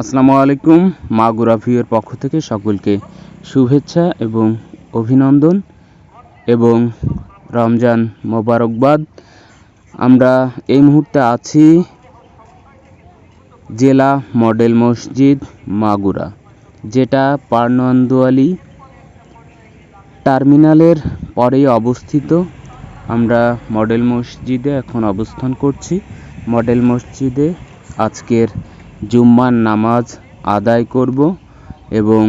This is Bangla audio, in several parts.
আসসালামু আলাইকুম, মা গুরাভিওর পক্ষ থেকে সকলকে শুভেচ্ছা এবং অভিনন্দন এবং রমজান মোবারকবাদ। আমরা এই মুহূর্তে আছি জেলা মডেল মসজিদ মাগুরা, যেটা পার্নন্দোয়ালি টার্মিনালের পরেই অবস্থিত। আমরা মডেল মসজিদে এখন অবস্থান করছি। মডেল মসজিদে আজকের জুম্মার নামাজ আদায় করব এবং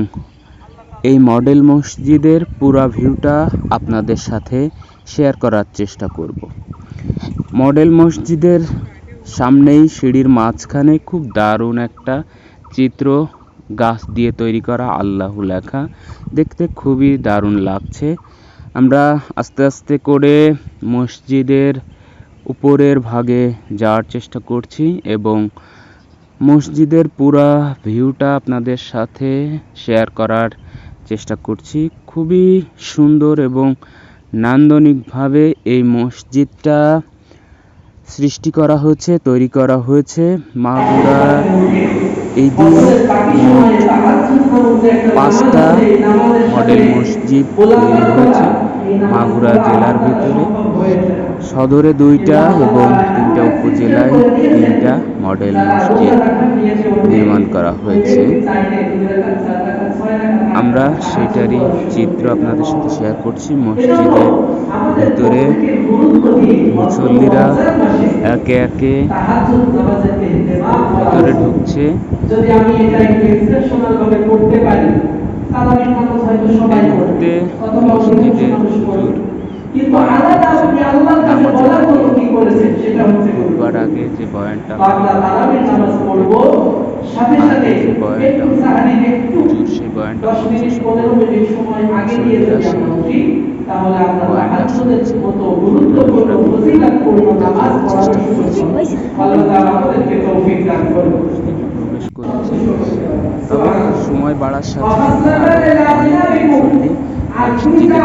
এই মডেল মসজিদের পুরা ভিউটা আপনাদের সাথে শেয়ার করার চেষ্টা করব। মডেল মসজিদের সামনেই সিঁড়ির মাঝখানে খুব দারুণ একটা চিত্র গাছ দিয়ে তৈরি করা আল্লাহু লেখা। দেখতে খুবই দারুণ লাগছে। আমরা আস্তে আস্তে করে মসজিদের উপরের ভাগে যাওয়ার চেষ্টা করছি এবং মসজিদের পুরা ভিউটা আপনাদের সাথে শেয়ার করার চেষ্টা করছি। খুবই সুন্দর এবং নান্দনিকভাবে এই মসজিদটা সৃষ্টি করা হয়েছে, তৈরি করা হয়েছে মাগুরা এই দিন পাঁচটা মডেল মসজিদ তৈরি হয়েছে মাগুরা জেলার ভিতরে। সদরে দুইটা এবং উপজেলায় তিনটা মডেল মসজিদ নির্মাণ করা হয়েছে। আমরা সেটারই চিত্র আপনাদের সাথে শেয়ার করছি। মসজিদের ভিতরে মুসল্লিরা একে একে ভিতরে ঢুকছে। যদি আমি এটা এক্সেপশনাল ভাবে করতে পারি সালামের নামাজ হয়তো সবাই পড়বে মুহূর্তে অথবা অন্য মসজিদে মানুষ পড়বে। হুজুর কিন্তু আলাদা আপনি আল্লাহর কাছে বলার মতো কি করেছেন? ঢুকবার আগে যে বয়ানটা যে বয়ানটা একটু হুজুর সেই বয়ানটা বয়ানটা দান করুন। প্রবেশ করেছে। তবে সময় বাড়ার সাথে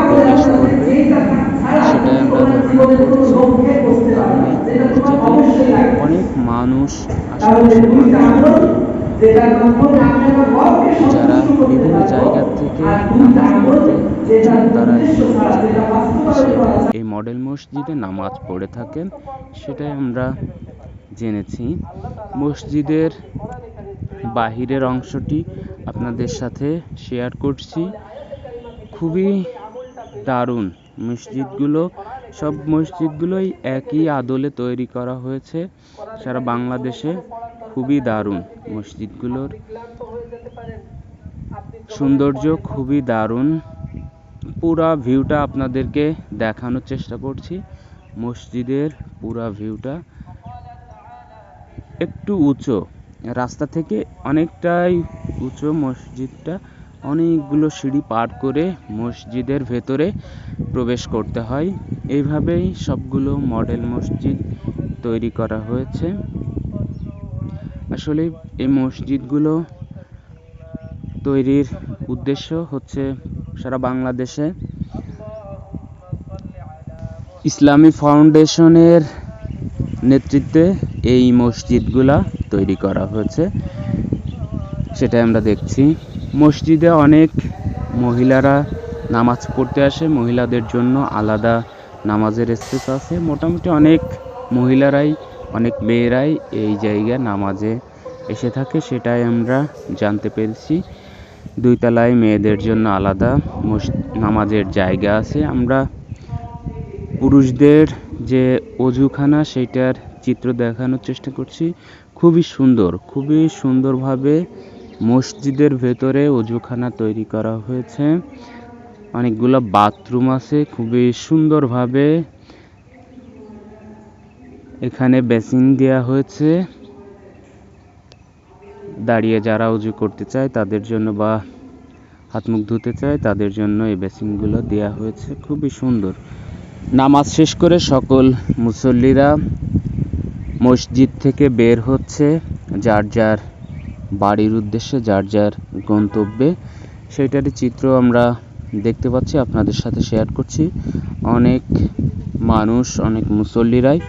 প্রবেশ করবে। সেটাই আমরা ধারণা করছি মসজিদে অনেক মানুষ আশেপাশের যারা বিভিন্ন জায়গা থেকে তারা এই মডেল মসজিদে নামাজ পড়ে থাকেন, সেটাই আমরা জেনেছি। মসজিদের বাহিরের অংশটি আপনাদের সাথে শেয়ার করছি। খুবই দারুণ মসজিদগুলো, সব মসজিদগুলোই একই আদলে তৈরি করা হয়েছে। সারা বাংলাদেশে খুবই দারুণ মসজিদগুলোর সৌন্দর্য খুবই দারুণ। পুরা ভিউটা আপনাদেরকে দেখানোর চেষ্টা করছি। মসজিদের পুরা ভিউটা একটু উঁচু, রাস্তা থেকে অনেকটাই উঁচু মসজিদটা। অনেকগুলো সিঁড়ি পার করে মসজিদের ভেতরে প্রবেশ করতে হয়। এইভাবেই সবগুলো মডেল মসজিদ তৈরি করা হয়েছে। আসলে এই মসজিদগুলো তৈরির উদ্দেশ্য হচ্ছে সারা বাংলাদেশে ইসলামী ফাউন্ডেশনের নেতৃত্বে এই মসজিদগুলা তৈরি করা হয়েছে। সেটাই আমরা দেখছি। মসজিদে অনেক মহিলারা নামাজ পড়তে আসে। মহিলাদের জন্য আলাদা নামাজের স্পেস আছে। মোটামুটি অনেক মহিলারাই, অনেক মেয়েরাই এই জায়গায় নামাজে এসে থাকে, সেটাই আমরা জানতে পেরেছি। দুই তলায় মেয়েদের জন্য আলাদা নামাজের জায়গা আছে। আমরা পুরুষদের যে অজুখানা, সেটার চিত্র দেখানোর চেষ্টা করছি। খুবই সুন্দর, খুবই সুন্দরভাবে মসজিদের ভেতরে অজুখানা তৈরি করা হয়েছে। অনেকগুলো বাথরুম আছে, খুবই সুন্দরভাবে। এখানে বেসিন দেওয়া হয়েছে। দাঁড়িয়ে যারা উজু করতে চায় তাদের জন্য বা হাত মুখ ধুতে চায় তাদের জন্য এই বেসিনগুলো দেওয়া হয়েছে, খুবই সুন্দর। নামাজ শেষ করে সকল মুসল্লিরা মসজিদ থেকে বের হচ্ছে, যার যার বাড়ির উদ্দেশ্যে যার যার গন্তব্যে। সেইটারই চিত্র আমরা দেখতে পাচ্ছি, আপনাদের সাথে শেয়ার করছি। অনেক মানুষ, অনেক মুসল্লিরাই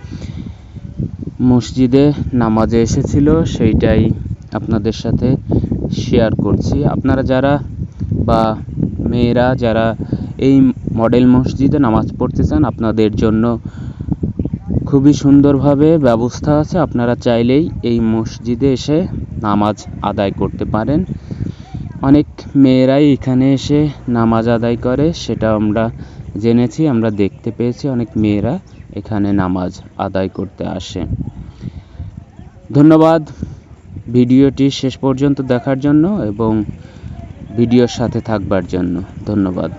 মসজিদে নামাজে এসেছিল, সেইটাই আপনাদের সাথে শেয়ার করছি। আপনারা যারা বা মেয়েরা যারা এই মডেল মসজিদে নামাজ পড়তে চান, আপনাদের জন্য খুবই সুন্দরভাবে ব্যবস্থা আছে। আপনারা চাইলেই এই মসজিদে এসে নামাজ আদায় করতে পারেন। অনেক মেয়েরাই এখানে এসে নামাজ আদায় করে, সেটা আমরা জেনেছি, আমরা দেখতে পেয়েছি। অনেক মেয়েরা এখানে নামাজ আদায় করতে আসে। ধন্যবাদ ভিডিওটি শেষ পর্যন্ত দেখার জন্য এবং ভিডিওর সাথে থাকবার জন্য। ধন্যবাদ।